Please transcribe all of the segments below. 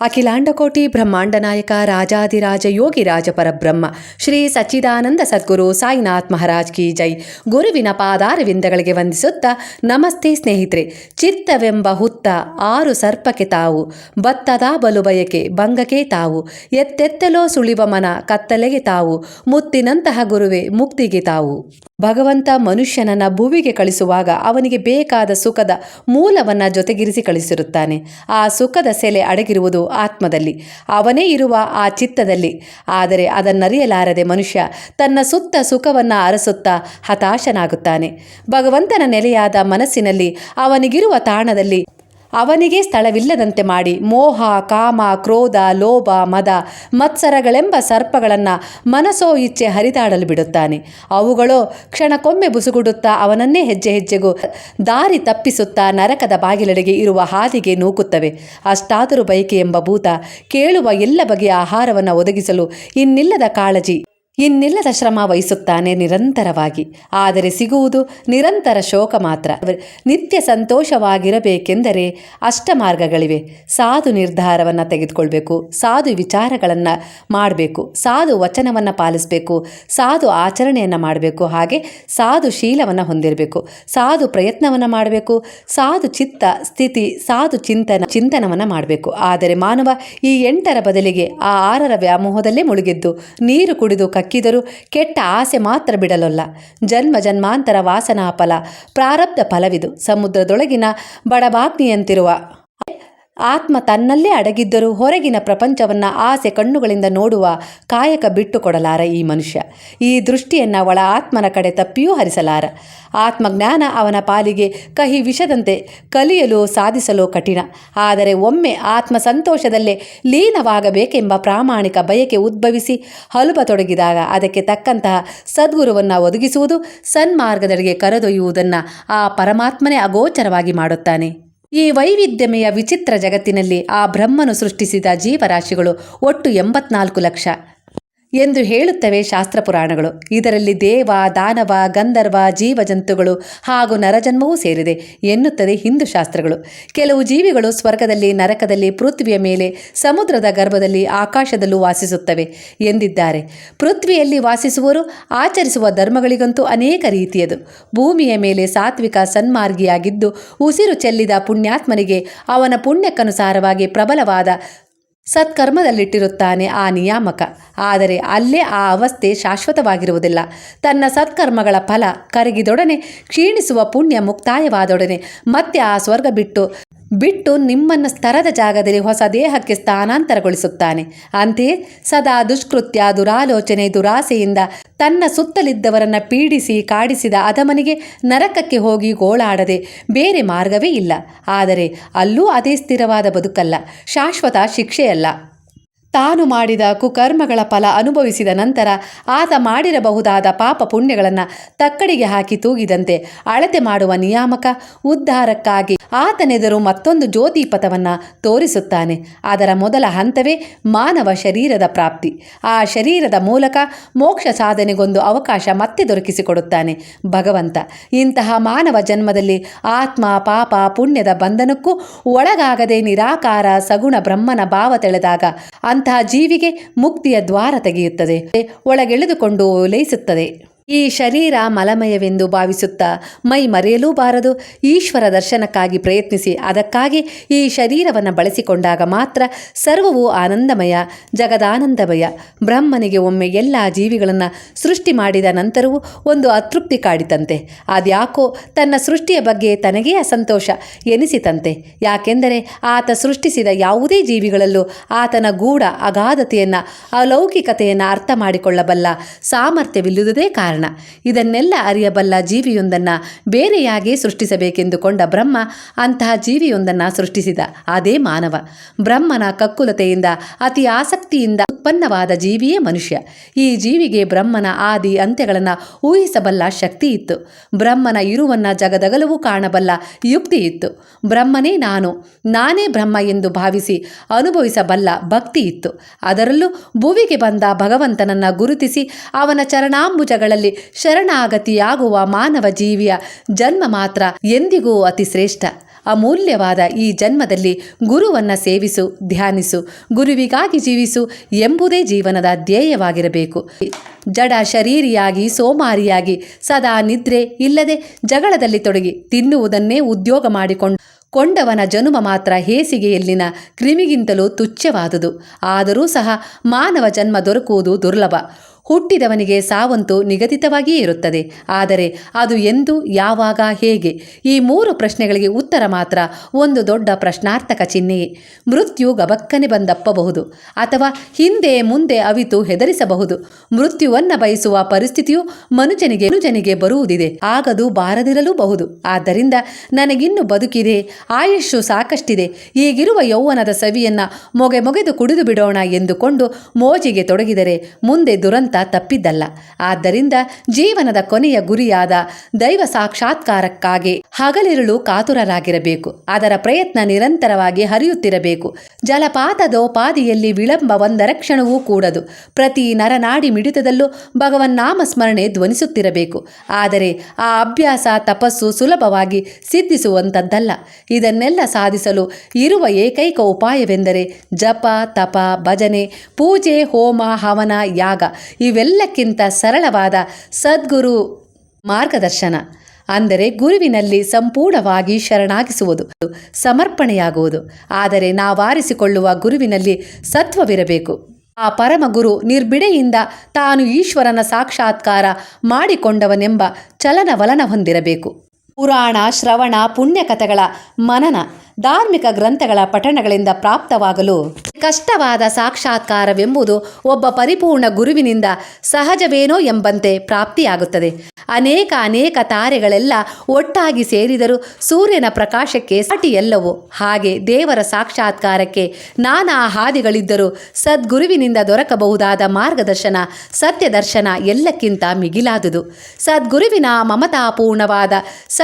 ಅಖಿಲಾಂಡಕೋಟಿ ಬ್ರಹ್ಮಾಂಡ ನಾಯಕ ರಾಜಾದಿರಾಜ ಯೋಗಿ ರಾಜ ಪರಬ್ರಹ್ಮ ಶ್ರೀ ಸಚ್ಚಿದಾನಂದ ಸದ್ಗುರು ಸಾಯಿನಾಥ್ ಮಹಾರಾಜ್ ಕಿ ಜೈ. ಗುರುವಿನ ಪಾದಾರವಿಂದಗಳಿಗೆ ವಂದಿಸುತ್ತಾ, ನಮಸ್ತೆ ಸ್ನೇಹಿತರೆ, ಚಿತ್ತವೆಂಬ ಹುತ್ತ ಆರು ಸರ್ಪಕ್ಕೆ ತಾವು ಬತ್ತದ ಬಲು ಬಯಕೆ ಭಂಗಕ್ಕೆ ತಾವು, ಎತ್ತೆತ್ತಲೋ ಸುಳಿವ ಮನ ಕತ್ತಲೆಗೆ ತಾವು, ಮುತ್ತಿನಂತಹ ಗುರುವೆ ಮುಕ್ತಿಗೆ ತಾವು. ಭಗವಂತ ಮನುಷ್ಯನನ್ನ ಭುವಿಗೆ ಕಳಿಸುವಾಗ ಅವನಿಗೆ ಬೇಕಾದ ಸುಖದ ಮೂಲವನ್ನು ಜೊತೆಗಿರಿಸಿ ಕಳಿಸಿರುತ್ತಾನೆ. ಆ ಸುಖದ ಸೆಲೆ ಅಡಗಿರುವುದು ಆತ್ಮದಲ್ಲಿ. ಅವನೇ ಇರುವ ಆ ಚಿತ್ತದಲ್ಲಿ. ಆದರೆ ಅದನ್ನರಿಯಲಾರದೆ ಮನುಷ್ಯ ತನ್ನ ಸುತ್ತ ಸುಖವನ್ನು ಅರಸುತ್ತಾ ಹತಾಶನಾಗುತ್ತಾನೆ. ಭಗವಂತನ ನೆಲೆಯಾದ ಮನಸ್ಸಿನಲ್ಲಿ ಅವನಿಗಿರುವ ತಾಣದಲ್ಲಿ ಅವನಿಗೆ ಸ್ಥಳವಿಲ್ಲದಂತೆ ಮಾಡಿ. ಮೋಹ, ಕಾಮ, ಕ್ರೋಧ, ಲೋಭ, ಮದ, ಮತ್ಸರಗಳೆಂಬ ಸರ್ಪಗಳನ್ನು ಮನಸೋ ಇಚ್ಛೆ ಹರಿದಾಡಲು ಬಿಡುತ್ತಾನೆ. ಅವುಗಳೋ ಕ್ಷಣಕ್ಕೊಮ್ಮೆ ಬುಸುಗುಡುತ್ತಾ ಅವನನ್ನೇ ಹೆಜ್ಜೆ ಹೆಜ್ಜೆಗೂ ದಾರಿ ತಪ್ಪಿಸುತ್ತಾ ನರಕದ ಬಾಗಿಲಡೆಗೆ ಇರುವ ಹಾದಿಗೆ ನೂಕುತ್ತವೆ. ಅಷ್ಟಾದರೂ ಬಯಕೆ ಎಂಬ ಭೂತ ಕೇಳುವ ಎಲ್ಲ ಬಗೆಯ ಆಹಾರವನ್ನು ಒದಗಿಸಲು ಇನ್ನಿಲ್ಲದ ಕಾಳಜಿ ಇನ್ನಿಲ್ಲದ ಶ್ರಮ ವಹಿಸುತ್ತಾನೆ ನಿರಂತರವಾಗಿ. ಆದರೆ ಸಿಗುವುದು ನಿರಂತರ ಶೋಕ ಮಾತ್ರ. ನಿತ್ಯ ಸಂತೋಷವಾಗಿರಬೇಕೆಂದರೆ ಅಷ್ಟ ಮಾರ್ಗಗಳಿವೆ. ಸಾಧು ನಿರ್ಧಾರವನ್ನು ತೆಗೆದುಕೊಳ್ಬೇಕು. ಸಾಧು ವಿಚಾರಗಳನ್ನು ಮಾಡಬೇಕು. ಸಾಧು ವಚನವನ್ನು ಪಾಲಿಸಬೇಕು. ಸಾಧು ಆಚರಣೆಯನ್ನು ಮಾಡಬೇಕು. ಹಾಗೆ ಸಾಧು ಶೀಲವನ್ನು ಹೊಂದಿರಬೇಕು. ಸಾಧು ಪ್ರಯತ್ನವನ್ನು ಮಾಡಬೇಕು. ಸಾಧು ಚಿತ್ತ, ಸ್ಥಿತಿ, ಸಾಧು ಚಿಂತನ, ಚಿಂತನವನ್ನು ಮಾಡಬೇಕು. ಆದರೆ ಮಾನವ ಈ ಎಂಟರ ಬದಲಿಗೆ ಆ ಆರರ ವ್ಯಾಮೋಹದಲ್ಲೇ ಮುಳುಗಿದ್ದು. ನೀರು ಕುಡಿದು ಕಕ್ಕಿದರೂ ಕೆಟ್ಟ ಆಸೆ ಮಾತ್ರ ಬಿಡಲೊಲ್ಲ. ಜನ್ಮ ಜನ್ಮಾಂತರ ವಾಸನಾ ಫಲ ಪ್ರಾರಬ್ಧ ಫಲವಿದು. ಸಮುದ್ರದೊಳಗಿನ ಬಡಬಾಗ್ನಿಯಂತಿರುವ ಆತ್ಮ ತನ್ನಲ್ಲೇ ಅಡಗಿದ್ದರೂ ಹೊರಗಿನ ಪ್ರಪಂಚವನ್ನು ಆಸೆ ಕಣ್ಣುಗಳಿಂದ ನೋಡುವ ಕಾಯಕ ಬಿಟ್ಟುಕೊಡಲಾರ ಈ ಮನುಷ್ಯ. ಈ ದೃಷ್ಟಿಯನ್ನು ಒಳ ಆತ್ಮನ ಕಡೆ ತಪ್ಪಿಯೂ ಹರಿಸಲಾರ. ಆತ್ಮಜ್ಞಾನ ಅವನ ಪಾಲಿಗೆ ಕಹಿ ವಿಷದಂತೆ ಕಲಿಯಲು ಸಾಧಿಸಲು ಕಠಿಣ. ಆದರೆ ಒಮ್ಮೆ ಆತ್ಮ ಸಂತೋಷದಲ್ಲೇ ಲೀನವಾಗಬೇಕೆಂಬ ಪ್ರಾಮಾಣಿಕ ಬಯಕೆ ಉದ್ಭವಿಸಿ ಹಲುಬತೊಡಗಿದಾಗ ಅದಕ್ಕೆ ತಕ್ಕಂತಹ ಸದ್ಗುರುವನ್ನು ಒದಗಿಸುವುದು ಸನ್ಮಾರ್ಗದೆಡೆಗೆ ಕರೆದೊಯ್ಯುವುದನ್ನು ಆ ಪರಮಾತ್ಮನೇ ಅಗೋಚರವಾಗಿ ಮಾಡುತ್ತಾನೆ. ಈ ವೈವಿಧ್ಯಮಯ ವಿಚಿತ್ರ ಜಗತ್ತಿನಲ್ಲಿ ಆ ಬ್ರಹ್ಮನು ಸೃಷ್ಟಿಸಿದ ಜೀವರಾಶಿಗಳು ಒಟ್ಟು ಎಂಬತ್ನಾಲ್ಕು ಲಕ್ಷ. ಎಂದು ಹೇಳುತ್ತವೆ ಶಾಸ್ತ್ರ ಪುರಾಣಗಳು ಇದರಲ್ಲಿ ದೇವ, ದಾನವ, ಗಂಧರ್ವ, ಜೀವಜಂತುಗಳು ಹಾಗೂ ನರಜನ್ಮವೂ ಸೇರಿದೆ ಎನ್ನುತ್ತದೆ ಹಿಂದೂ ಶಾಸ್ತ್ರಗಳು. ಕೆಲವು ಜೀವಿಗಳು ಸ್ವರ್ಗದಲ್ಲಿ, ನರಕದಲ್ಲಿ, ಪೃಥ್ವಿಯ ಮೇಲೆ, ಸಮುದ್ರದ ಗರ್ಭದಲ್ಲಿ, ಆಕಾಶದಲ್ಲೂ ವಾಸಿಸುತ್ತವೆ ಎಂದಿದ್ದಾರೆ. ಪೃಥ್ವಿಯಲ್ಲಿ ವಾಸಿಸುವರು ಆಚರಿಸುವ ಧರ್ಮಗಳಿಗಂತೂ ಅನೇಕ ರೀತಿಯದು. ಭೂಮಿಯ ಮೇಲೆ ಸಾತ್ವಿಕ ಸನ್ಮಾರ್ಗಿಯಾಗಿದ್ದು, ಉಸಿರು ಚೆಲ್ಲಿದ ಪುಣ್ಯಾತ್ಮನಿಗೆ ಅವನ ಪುಣ್ಯಕ್ಕನುಸಾರವಾಗಿ ಪ್ರಬಲವಾದ ಸತ್ಕರ್ಮದಲ್ಲಿಟ್ಟಿರುತ್ತಾನೆ ಆ ನಿಯಾಮಕ. ಆದರೆ ಅಲ್ಲೇ ಆ ಅವಸ್ಥೆ ಶಾಶ್ವತವಾಗಿರುವುದಿಲ್ಲ. ತನ್ನ ಸತ್ಕರ್ಮಗಳ ಫಲ ಕರಗಿದೊಡನೆ ಕ್ಷೀಣಿಸುವ ಪುಣ್ಯ ಮುಕ್ತಾಯವಾದೊಡನೆ ಮತ್ತೆ ಆ ಸ್ವರ್ಗ ಬಿಟ್ಟು ಬಿಟ್ಟು ನಿಮ್ಮನ್ನು ಸ್ತರದ ಜಾಗದಲ್ಲಿ ಹೊಸ ದೇಹಕ್ಕೆ ಸ್ಥಾನಾಂತರಗೊಳಿಸುತ್ತಾನೆ. ಅಂತೆಯೇ ಸದಾ ದುಷ್ಕೃತ್ಯ, ದುರಾಲೋಚನೆ, ದುರಾಸೆಯಿಂದ ತನ್ನ ಸುತ್ತಲಿದ್ದವರನ್ನು ಪೀಡಿಸಿ ಕಾಡಿಸಿದ ಅಧಮನಿಗೆ ನರಕಕ್ಕೆ ಹೋಗಿ ಗೋಳಾಡದೆ ಬೇರೆ ಮಾರ್ಗವೇ ಇಲ್ಲ. ಆದರೆ ಅಲ್ಲೂ ಅದೇ ಸ್ಥಿರವಾದ ಬದುಕಲ್ಲ, ಶಾಶ್ವತ ಶಿಕ್ಷೆಯಲ್ಲ. ತಾನು ಮಾಡಿದ ಕುಕರ್ಮಗಳ ಫಲ ಅನುಭವಿಸಿದ ನಂತರ ಆತ ಮಾಡಿರಬಹುದಾದ ಪಾಪ ಪುಣ್ಯಗಳನ್ನು ತಕ್ಕಡಿಗೆ ಹಾಕಿ ತೂಗಿದಂತೆ ಅಳತೆ ಮಾಡುವ ನಿಯಾಮಕ ಉದ್ಧಾರಕ್ಕಾಗಿ ಆತನೆದುರು ಮತ್ತೊಂದು ಜ್ಯೋತಿಪಥವನ್ನು ತೋರಿಸುತ್ತಾನೆ. ಅದರ ಮೊದಲ ಹಂತವೇ ಮಾನವ ಶರೀರದ ಪ್ರಾಪ್ತಿ. ಆ ಶರೀರದ ಮೂಲಕ ಮೋಕ್ಷ ಸಾಧನೆಗೊಂದು ಅವಕಾಶ ಮತ್ತೆ ದೊರಕಿಸಿಕೊಡುತ್ತಾನೆ. ಭಗವಂತ, ಇಂತಹ ಮಾನವ ಜನ್ಮದಲ್ಲಿ ಆತ್ಮ, ಪಾಪ, ಪುಣ್ಯದ ಬಂಧನಕ್ಕೂ ಒಳಗಾಗದೆ ನಿರಾಕಾರ, ಸಗುಣ ಬ್ರಹ್ಮನ ಭಾವ ತೆಳೆದಾಗ ಅಂತಹ ಜೀವಿಗೆ ಮುಕ್ತಿಯ ದ್ವಾರ ತೆಗೆಯುತ್ತದೆ ಒಳಗೆಳೆದುಕೊಂಡು ಲಯಿಸುತ್ತದೆ ಈ ಶರೀರ ಮಲಮಯವೆಂದು ಭಾವಿಸುತ್ತಾ ಮೈ ಮರೆಯಲೂ ಬಾರದು ಈಶ್ವರ ದರ್ಶನಕ್ಕಾಗಿ ಪ್ರಯತ್ನಿಸಿ, ಅದಕ್ಕಾಗಿ ಈ ಶರೀರವನ್ನು ಬಳಸಿಕೊಂಡಾಗ ಮಾತ್ರ ಸರ್ವವು ಆನಂದಮಯ, ಜಗದಾನಂದಮಯ. ಬ್ರಹ್ಮನಿಗೆ ಒಮ್ಮೆ ಎಲ್ಲ ಜೀವಿಗಳನ್ನು ಸೃಷ್ಟಿ ಮಾಡಿದ ನಂತರವೂ ಒಂದು ಅತೃಪ್ತಿ ಕಾಡಿತಂತೆ. ಅದ್ಯಾಕೋ ತನ್ನ ಸೃಷ್ಟಿಯ ಬಗ್ಗೆ ತನಗೇ ಅಸಂತೋಷ ಎನಿಸಿತಂತೆ. ಯಾಕೆಂದರೆ ಆತ ಸೃಷ್ಟಿಸಿದ ಯಾವುದೇ ಜೀವಿಗಳಲ್ಲೂ ಆತನ ಗೂಢ ಅಗಾಧತೆಯನ್ನು, ಅಲೌಕಿಕತೆಯನ್ನು ಅರ್ಥ ಮಾಡಿಕೊಳ್ಳಬಲ್ಲ ಸಾಮರ್ಥ್ಯವಿಲ್ಲುವುದೇ ಕಾರಣ. ಇದನ್ನೆಲ್ಲ ಅರಿಯಬಲ್ಲ ಜೀವಿಯೊಂದನ್ನು ಬೇರೆಯಾಗಿ ಸೃಷ್ಟಿಸಬೇಕೆಂದುಕೊಂಡ ಬ್ರಹ್ಮ ಅಂತಹ ಜೀವಿಯೊಂದನ್ನು ಸೃಷ್ಟಿಸಿದ ಅದೇ ಮಾನವ. ಬ್ರಹ್ಮನ ಕಕ್ಕುಲತೆಯಿಂದ, ಅತಿ ಆಸಕ್ತಿಯಿಂದ ಉತ್ಪನ್ನವಾದ ಜೀವಿಯೇ ಮನುಷ್ಯ. ಈ ಜೀವಿಗೆ ಬ್ರಹ್ಮನ ಆದಿ ಅಂತ್ಯಗಳನ್ನು ಊಹಿಸಬಲ್ಲ ಶಕ್ತಿ ಇತ್ತು. ಬ್ರಹ್ಮನ ಇರುವನ್ನ ಜಗದಗಲವೂ ಕಾಣಬಲ್ಲ ಯುಕ್ತಿ ಇತ್ತು. ಬ್ರಹ್ಮನೇ ನಾನು, ನಾನೇ ಬ್ರಹ್ಮ ಎಂದು ಭಾವಿಸಿ ಅನುಭವಿಸಬಲ್ಲ ಭಕ್ತಿ ಇತ್ತು. ಅದರಲ್ಲೂ ಭುವಿಗೆ ಬಂದ ಭಗವಂತನನ್ನ ಗುರುತಿಸಿ ಅವನ ಚರಣಾಂಬುಜಗಳಲ್ಲಿ ಶರಣಾಗತಿಯಾಗುವ ಮಾನವ ಜೀವಿಯ ಜನ್ಮ ಮಾತ್ರ ಎಂದಿಗೂ ಅತಿ ಶ್ರೇಷ್ಠ. ಅಮೂಲ್ಯವಾದ ಈ ಜನ್ಮದಲ್ಲಿ ಗುರುವನ್ನು ಸೇವಿಸು, ಧ್ಯಾನಿಸು, ಗುರುವಿಗಾಗಿ ಜೀವಿಸು ಎಂಬುದೇ ಜೀವನದ ಧ್ಯೇಯವಾಗಿರಬೇಕು. ಜಡ ಶರೀರಿಯಾಗಿ, ಸೋಮಾರಿಯಾಗಿ ಸದಾ ನಿದ್ರೆ, ಇಲ್ಲದೆ ಜಗಳದಲ್ಲಿ ತೊಡಗಿ ತಿನ್ನುವುದನ್ನೇ ಉದ್ಯೋಗ ಮಾಡಿಕೊಂಡು ಕೊಂಡವನ ಜನುಮ ಮಾತ್ರ ಹೇಸಿಗೆಯಲ್ಲಿನ ಕ್ರಿಮಿಗಿಂತಲೂ ತುಚ್ಛವಾದುದು. ಆದರೂ ಸಹ ಮಾನವ ಜನ್ಮ ದೊರಕುವುದು ದುರ್ಲಭ. ಹುಟ್ಟಿದವನಿಗೆ ಸಾವಂತು ನಿಗದಿತವಾಗಿಯೇ ಇರುತ್ತದೆ. ಆದರೆ ಅದು ಎಂದು, ಯಾವಾಗ, ಹೇಗೆ? ಈ ಮೂರು ಪ್ರಶ್ನೆಗಳಿಗೆ ಉತ್ತರ ಮಾತ್ರ, ಒಂದು ದೊಡ್ಡ ಪ್ರಶ್ನಾರ್ಥಕ ಚಿಹ್ನೆಯೇ ಮೃತ್ಯು ಗಬಕ್ಕನೆ ಬಂದಪ್ಪಬಹುದು. ಅಥವಾ ಹಿಂದೆ ಮುಂದೆ ಅವಿತು ಹೆದರಿಸಬಹುದು. ಮೃತ್ಯುವನ್ನು ಬಯಸುವ ಪರಿಸ್ಥಿತಿಯು ಮನುಜನಿಗೆ ಮನುಜನಿಗೆ ಬರುವುದಿದೆ. ಆಗದು ಬಾರದಿರಲೂಬಹುದು. ಆದ್ದರಿಂದ ನನಗಿನ್ನು ಬದುಕಿದೆ, ಆಯುಷ್ಯು ಸಾಕಷ್ಟಿದೆ, ಈಗಿರುವ ಯೌವನದ ಸವಿಯನ್ನ ಮೊಗೆ ಮೊಗೆದು ಕುಡಿದು ಬಿಡೋಣ ಎಂದುಕೊಂಡು ಮೋಜಿಗೆ ತೊಡಗಿದರೆ, ಮುಂದೆ ದುರಂತ ತಪ್ಪಿದ್ದಲ್ಲ. ಆದ್ದರಿಂದ ಜೀವನದ ಕೊನೆಯ ಗುರಿಯಾದ ದೈವ ಸಾಕ್ಷಾತ್ಕಾರಕ್ಕಾಗಿ ಹಗಲಿರುಳು ಕಾತುರರಾಗಿರಬೇಕು. ಅದರ ಪ್ರಯತ್ನ ನಿರಂತರವಾಗಿ ಹರಿಯುತ್ತಿರಬೇಕು. ಜಲಪಾತದೋಪಾದಿಯಲ್ಲಿ ವಿಳಂಬ ಒಂದರ ಕ್ಷಣವೂ ಕೂಡದು. ಪ್ರತಿ ನರನಾಡಿ ಮಿಡಿತದಲ್ಲೂ ಭಗವನ್ನಾಮ ಸ್ಮರಣೆ ಧ್ವನಿಸುತ್ತಿರಬೇಕು. ಆದರೆ ಆ ಅಭ್ಯಾಸ ತಪಸ್ಸು ಸುಲಭವಾಗಿ ಸಿದ್ಧಿಸುವಂಥದ್ದಲ್ಲ. ಇದನ್ನೆಲ್ಲ ಸಾಧಿಸಲು ಇರುವ ಏಕೈಕ ಉಪಾಯವೆಂದರೆ ಜಪ, ತಪ, ಭಜನೆ, ಪೂಜೆ, ಹೋಮ, ಹವನ, ಯಾಗ. ಇವೆಲ್ಲಕ್ಕಿಂತ ಸರಳವಾದ ಸದ್ಗುರು ಮಾರ್ಗದರ್ಶನ. ಅಂದರೆ ಗುರುವಿನಲ್ಲಿ ಸಂಪೂರ್ಣವಾಗಿ ಶರಣಾಗಿಸುವುದು, ಸಮರ್ಪಣೆಯಾಗುವುದು. ಆದರೆ ನಾವಾರಿಸಿಕೊಳ್ಳುವ ಗುರುವಿನಲ್ಲಿ ಸತ್ವವಿರಬೇಕು. ಆ ಪರಮ ಗುರು ನಿರ್ಬಿಡೆಯಿಂದ ತಾನು ಈಶ್ವರನ ಸಾಕ್ಷಾತ್ಕಾರ ಮಾಡಿಕೊಂಡವನೆಂಬ ಚಲನವಲನ ಹೊಂದಿರಬೇಕು. ಪುರಾಣ, ಶ್ರವಣ, ಪುಣ್ಯಕಥೆಗಳ ಮನನ ಧಾರ್ಮಿಕ ಗ್ರಂಥಗಳ ಪಠಣಗಳಿಂದ ಪ್ರಾಪ್ತವಾಗಲು ಕಷ್ಟವಾದ ಸಾಕ್ಷಾತ್ಕಾರವೆಂಬುದು ಒಬ್ಬ ಪರಿಪೂರ್ಣ ಗುರುವಿನಿಂದ ಸಹಜವೇನೋ ಎಂಬಂತೆ ಪ್ರಾಪ್ತಿಯಾಗುತ್ತದೆ. ಅನೇಕ ಅನೇಕ ತಾರೆಗಳೆಲ್ಲ ಒಟ್ಟಾಗಿ ಸೇರಿದರೂ ಸೂರ್ಯನ ಪ್ರಕಾಶಕ್ಕೆ ಸಾಟಿ ಹಾಗೆ ದೇವರ ಸಾಕ್ಷಾತ್ಕಾರಕ್ಕೆ ನಾನಾ ಹಾದಿಗಳಿದ್ದರೂ ಸದ್ಗುರುವಿನಿಂದ ದೊರಕಬಹುದಾದ ಮಾರ್ಗದರ್ಶನ, ಸತ್ಯದರ್ಶನ ಎಲ್ಲಕ್ಕಿಂತ ಮಿಗಿಲಾದುದು. ಸದ್ಗುರುವಿನ ಮಮತಾಪೂರ್ಣವಾದ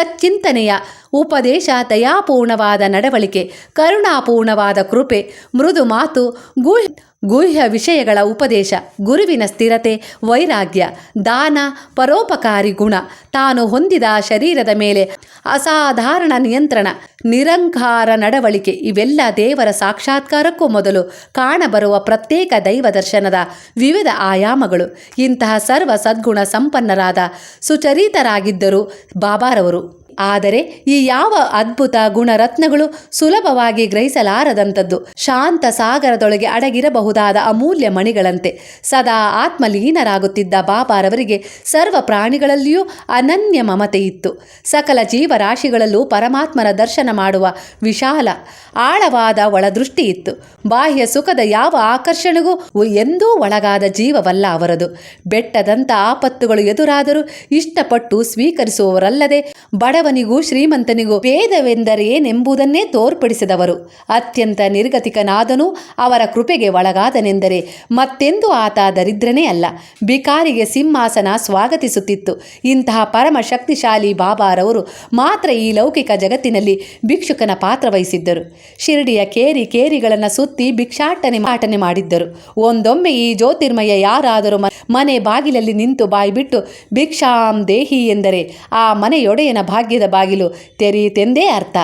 ಸಚ್ಚಿಂತನೆಯ ಉಪದೇಶ ದಯಾಪೂರ್ಣವಾದ ನಡವಳಿಕೆ ಕರುಣಾಪೂರ್ಣವಾದ ಕೃಪೆ ಮೃದು ಮಾತು ಗುಹ್ ಗುಹ್ಯ ವಿಷಯಗಳ ಉಪದೇಶ, ಗುರುವಿನ ಸ್ಥಿರತೆ, ವೈರಾಗ್ಯ, ದಾನ, ಪರೋಪಕಾರಿ ಗುಣ. ತಾನು ಹೊಂದಿದ ಶರೀರದ ಮೇಲೆ ಅಸಾಧಾರಣ ನಿಯಂತ್ರಣ, ನಿರಂಕಾರ ನಡವಳಿಕೆ ಇವೆಲ್ಲ ದೇವರ ಸಾಕ್ಷಾತ್ಕಾರಕ್ಕೂ ಮೊದಲು ಕಾಣಬರುವ ಪ್ರತ್ಯೇಕ ದೈವ ದರ್ಶನದ ವಿವಿಧ ಆಯಾಮಗಳು. ಇಂತಹ ಸರ್ವ ಸದ್ಗುಣ ಸಂಪನ್ನರಾದ ಸುಚರಿತರಾಗಿದ್ದರು ಬಾಬಾರವರು ಆದರೆ ಈ ಯಾವ ಅದ್ಭುತ ಗುಣರತ್ನಗಳು ಸುಲಭವಾಗಿ ಗ್ರಹಿಸಲಾರದಂಥದ್ದು? ಶಾಂತ ಸಾಗರದೊಳಗೆ ಅಡಗಿರಬಹುದಾದ ಅಮೂಲ್ಯ ಮಣಿಗಳಂತೆ. ಸದಾ ಆತ್ಮಲೀನರಾಗುತ್ತಿದ್ದ ಬಾಬಾರವರಿಗೆ ಸರ್ವ ಪ್ರಾಣಿಗಳಲ್ಲಿಯೂ ಅನನ್ಯ ಮಮತೆ ಇತ್ತು ಸಕಲ ಜೀವರಾಶಿಗಳಲ್ಲೂ ಪರಮಾತ್ಮನ ದರ್ಶನ ಮಾಡುವ ವಿಶಾಲ, ಆಳವಾದ ಒಳದೃಷ್ಟಿ ಇತ್ತು ಬಾಹ್ಯ ಸುಖದ ಯಾವ ಆಕರ್ಷಣೆಗೂ ಎಂದೂ ಒಳಗಾದ ಜೀವವಲ್ಲ ಅವರದು. ಬೆಟ್ಟದಂಥ ಆಪತ್ತುಗಳು ಎದುರಾದರೂ ಇಷ್ಟಪಟ್ಟು ಸ್ವೀಕರಿಸುವವರಲ್ಲದೆ ಬಡವನಿಗೂ ಶ್ರೀಮಂತನಿಗೂ ಭೇದವೆಂದರೇನೆಂಬುದನ್ನೇ ತೋರ್ಪಡಿಸಿದವರು. ಅತ್ಯಂತ ನಿರ್ಗತಿಕನಾದನು ಅವರ ಕೃಪೆಗೆ ಒಳಗಾದನೆಂದರೆ ಮತ್ತೆಂದು ಆತ ದರಿದ್ರನೇ ಅಲ್ಲ. ಬಿಕಾರಿಗೆ ಸಿಂಹಾಸನ ಸ್ವಾಗತಿಸುತ್ತಿತ್ತು. ಇಂತಹ ಪರಮ ಶಕ್ತಿಶಾಲಿ ಬಾಬಾರವರು ಮಾತ್ರ ಈ ಲೌಕಿಕ ಜಗತ್ತಿನಲ್ಲಿ ಭಿಕ್ಷುಕನ ಪಾತ್ರ ವಹಿಸಿದ್ದರು ಶಿರಡಿಯ ಕೇರಿ ಕೇರಿಗಳನ್ನು ಸುತ್ತಿ ಭಿಕ್ಷಾಟನೆ ಮಾಟನೆ ಮಾಡಿದ್ದರು. ಒಂದೊಮ್ಮೆ ಈ ಜ್ಯೋತಿರ್ಮಯ ಯಾರಾದರೂ ಮನೆ ಬಾಗಿಲಲ್ಲಿ ನಿಂತು ಬಾಯ್ಬಿಟ್ಟು, ಭಿಕ್ಷಾಂ ದೇಹಿ ಎಂದರೆ ಆ ಮನೆಯೊಡೆಯನ ಭಾಗ್ಯದ ಬಾಗಿಲು ತೆರೆಯಿತೆಂದೇ ಅರ್ಥ.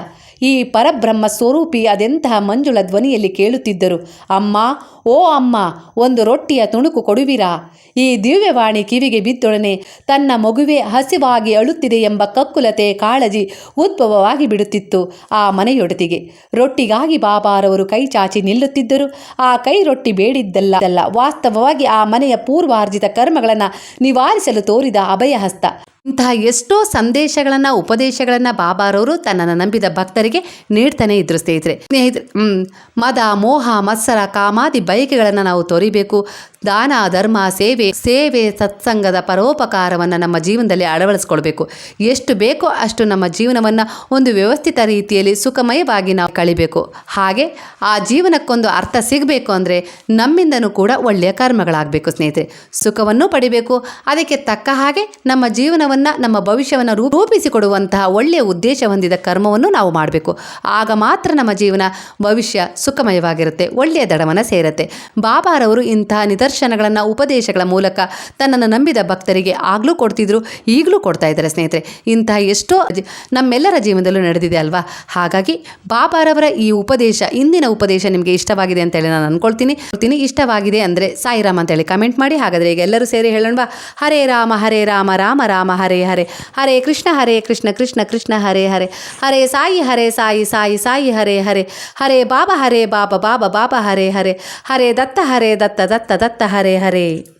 ಈ ಪರಬ್ರಹ್ಮ ಸ್ವರೂಪಿ ಅದೆಂತಹ ಮಂಜುಳ ಧ್ವನಿಯಲ್ಲಿ ಕೇಳುತ್ತಿದ್ದರು. ಅಮ್ಮ, ಓ ಅಮ್ಮ, ಒಂದು ರೊಟ್ಟಿಯ ತುಣುಕು ಕೊಡುವಿರಾ? ಈ ದಿವ್ಯವಾಣಿ ಕಿವಿಗೆ ಬಿದ್ದೊಡನೆ ತನ್ನ ಮಗುವೆ ಹಸಿವಾಗಿ ಅಳುತ್ತಿದೆ ಎಂಬ ಕಕ್ಕುಲತೆ ಕಾಳಜಿ ಉದ್ಭವವಾಗಿ ಬಿಡುತ್ತಿತ್ತು ಆ ಮನೆಯೊಡತಿಗೆ. ರೊಟ್ಟಿಗಾಗಿ ಬಾಬಾರವರು ಕೈ ಚಾಚಿ ನಿಲ್ಲುತ್ತಿದ್ದರು. ಆ ಕೈ ರೊಟ್ಟಿ ಬೇಡಿದ್ದಲ್ಲ, ವಾಸ್ತವವಾಗಿ ಆ ಮನೆಯ ಪೂರ್ವಾರ್ಜಿತ ಕರ್ಮಗಳನ್ನು ನಿವಾರಿಸಲು ತೋರಿದ ಅಭಯಹಸ್ತ. ಇಂತಹ ಎಷ್ಟೋ ಸಂದೇಶಗಳನ್ನು, ಉಪದೇಶಗಳನ್ನು ಬಾಬಾರವರು ತನ್ನನ್ನು ನಂಬಿದ ಭಕ್ತರಿಗೆ ನೀಡ್ತಾನೆ ಇದ್ರು ಸ್ನೇಹಿತರೆ. ಸ್ನೇಹಿತರೆ ಮದ, ಮೋಹ, ಮತ್ಸರ, ಕಾಮಾದಿ ಬಯಕೆಗಳನ್ನು ನಾವು ತೊರಿಬೇಕು. ದಾನ, ಧರ್ಮ, ಸೇವೆ ಸೇವೆ, ಸತ್ಸಂಗದ ಪರೋಪಕಾರವನ್ನು ನಮ್ಮ ಜೀವನದಲ್ಲಿ ಅಳವಡಿಸ್ಕೊಳ್ಬೇಕು. ಎಷ್ಟು ಬೇಕೋ ಅಷ್ಟು ನಮ್ಮ ಜೀವನವನ್ನು ಒಂದು ವ್ಯವಸ್ಥಿತ ರೀತಿಯಲ್ಲಿ ಸುಖಮಯವಾಗಿ ನಾವು ಕಳಿಬೇಕು. ಹಾಗೆ ಆ ಜೀವನಕ್ಕೊಂದು ಅರ್ಥ ಸಿಗಬೇಕು ಅಂದರೆ ನಮ್ಮಿಂದನೂ ಕೂಡ ಒಳ್ಳೆಯ ಕರ್ಮಗಳಾಗಬೇಕು ಸ್ನೇಹಿತರೆ. ಸುಖವನ್ನು ಪಡಿಬೇಕು, ಅದಕ್ಕೆ ತಕ್ಕ ಹಾಗೆ ನಮ್ಮ ಜೀವನವನ್ನು, ನಮ್ಮ ಭವಿಷ್ಯವನ್ನು ರೂಪಿಸಿಕೊಡುವಂತಹ ಒಳ್ಳೆಯ ಉದ್ದೇಶ ಹೊಂದಿದ ಕರ್ಮವನ್ನು ನಾವು ಮಾಡಬೇಕು. ಆಗ ಮಾತ್ರ ನಮ್ಮ ಜೀವನ ಭವಿಷ್ಯ ಸುಖಮಯವಾಗಿರುತ್ತೆ, ಒಳ್ಳೆಯ ದಡವನ್ನು ಸೇರುತ್ತೆ. ಬಾಬಾರವರು ಇಂತಹ ನಿದರ್ಶನ ದರ್ಶನಗಳನ್ನು ಉಪದೇಶಗಳ ಮೂಲಕ ತನ್ನನ್ನು ನಂಬಿದ ಭಕ್ತರಿಗೆ ಆಗಲೂ ಕೊಡ್ತಿದ್ರು, ಈಗಲೂ ಕೊಡ್ತಾ ಇದ್ದಾರೆ ಸ್ನೇಹಿತರೆ. ಇಂತಹ ಎಷ್ಟೋ ನಮ್ಮೆಲ್ಲರ ಜೀವನದಲ್ಲೂ ನಡೆದಿದೆ ಅಲ್ವಾ? ಹಾಗಾಗಿ ಬಾಬಾರವರ ಈ ಉಪದೇಶ, ಇಂದಿನ ಉಪದೇಶ ನಿಮಗೆ ಇಷ್ಟವಾಗಿದೆ ಅಂತೇಳಿ ನಾನು ಅನ್ಕೊಳ್ತೀನಿ. ಇಷ್ಟವಾಗಿದೆ ಅಂದರೆ ಸಾಯಿರಾಮ್ ಅಂತೇಳಿ ಕಮೆಂಟ್ ಮಾಡಿ. ಹಾಗಾದರೆ ಈಗ ಎಲ್ಲರೂ ಸೇರಿ ಹೇಳೋಣ ಹರೇ ರಾಮ ಹರೇ ರಾಮ ರಾಮ ರಾಮ, ಹರೇ ಹರೇ. ಹರೇ ಕೃಷ್ಣ ಹರೇ ಕೃಷ್ಣ ಕೃಷ್ಣ ಕೃಷ್ಣ, ಹರೇ ಹರೇ. ಹರೇ ಸಾಯಿ ಹರೇ ಸಾಯಿ ಸಾಯಿ ಸಾಯಿ, ಹರೇ ಹರೇ. ಹರೇ ಬಾಬಾ ಹರೇ ಬಾಬಾ ಬಾಬಾ ಬಾಬಾ, ಹರೇ ಹರೇ. ಹರೇ ದತ್ತ ಹರೇ ದತ್ತ ದತ್ತ ದತ್ತ ಹರೇ ಹರೇ.